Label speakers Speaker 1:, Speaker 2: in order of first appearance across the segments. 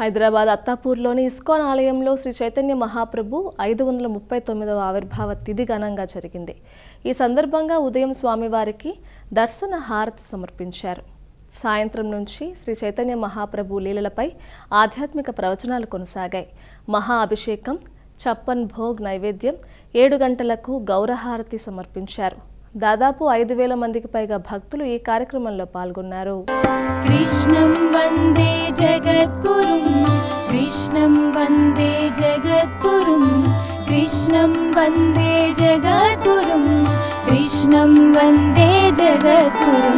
Speaker 1: Hyderabad అత్తాపూర్లోని ISKCON ఆలయంలో శ్రీ చైతన్య మహాప్రభు ఐదు వందల ముప్పై తొమ్మిదవ ఆవిర్భావ తిథి ఘనంగా జరిగింది. ఈ సందర్భంగా ఉదయం స్వామివారికి దర్శన హారతి సమర్పించారు. సాయంత్రం నుంచి శ్రీ చైతన్య మహాప్రభు లీలలపై ఆధ్యాత్మిక ప్రవచనాలు కొనసాగాయి. మహా అభిషేకం చప్పన్ భోగ్ నైవేద్యం ఏడు గంటలకు గౌరహారతి సమర్పించారు. దాదాపు ఐదు వేల మందికి పైగా భక్తులు ఈ కార్యక్రమంలో పాల్గొన్నారు.
Speaker 2: కృష్ణం వందే జగద్గురు కృష్ణం వందే జగద్గురు కృష్ణం వందే జగద్గురు కృష్ణం వందే జగద్గురు.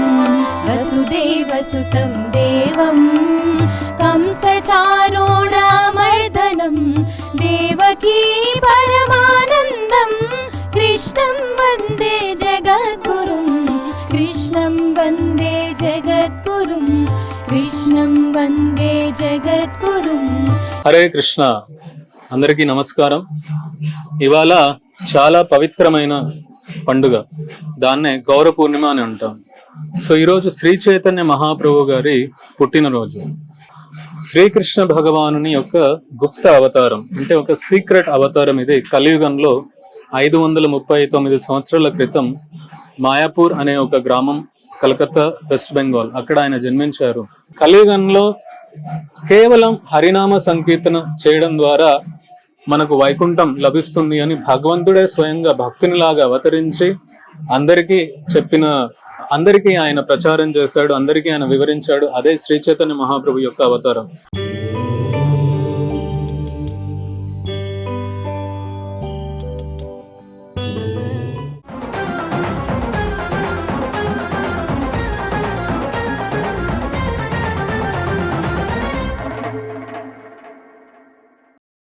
Speaker 2: వసుదేవసుతం దేవం కంసచానోడా
Speaker 3: హరే కృష్ణ. అందరికీ నమస్కారం. ఇవాళ చాలా పవిత్రమైన పండుగ. దాన్నే గౌర పూర్ణిమ అని అంటాం. సో ఈరోజు శ్రీ చైతన్య మహాప్రభు గారి పుట్టినరోజు. శ్రీకృష్ణ భగవానుని యొక్క గుప్త అవతారం అంటే ఒక సీక్రెట్ అవతారం ఇది కలియుగంలో ఐదు వందల ముప్పై తొమ్మిది సంవత్సరాల క్రితం మాయాపూర్ అనే ఒక గ్రామం కలకత్తా వెస్ట్ బెంగాల్ అక్కడ ఆయన జన్మించారు. కలియుగంలో కేవలం హరినామ సంకీర్తన చేయడం ద్వారా మనకు వైకుంఠం లభిస్తుంది అని భగవంతుడే స్వయంగా భక్తునిలాగా అవతరించి అందరికీ చెప్పిన అందరికీ ఆయన ప్రచారం చేశాడు అందరికీ ఆయన వివరించాడు. అదే శ్రీచైతన్య మహాప్రభు యొక్క అవతారం.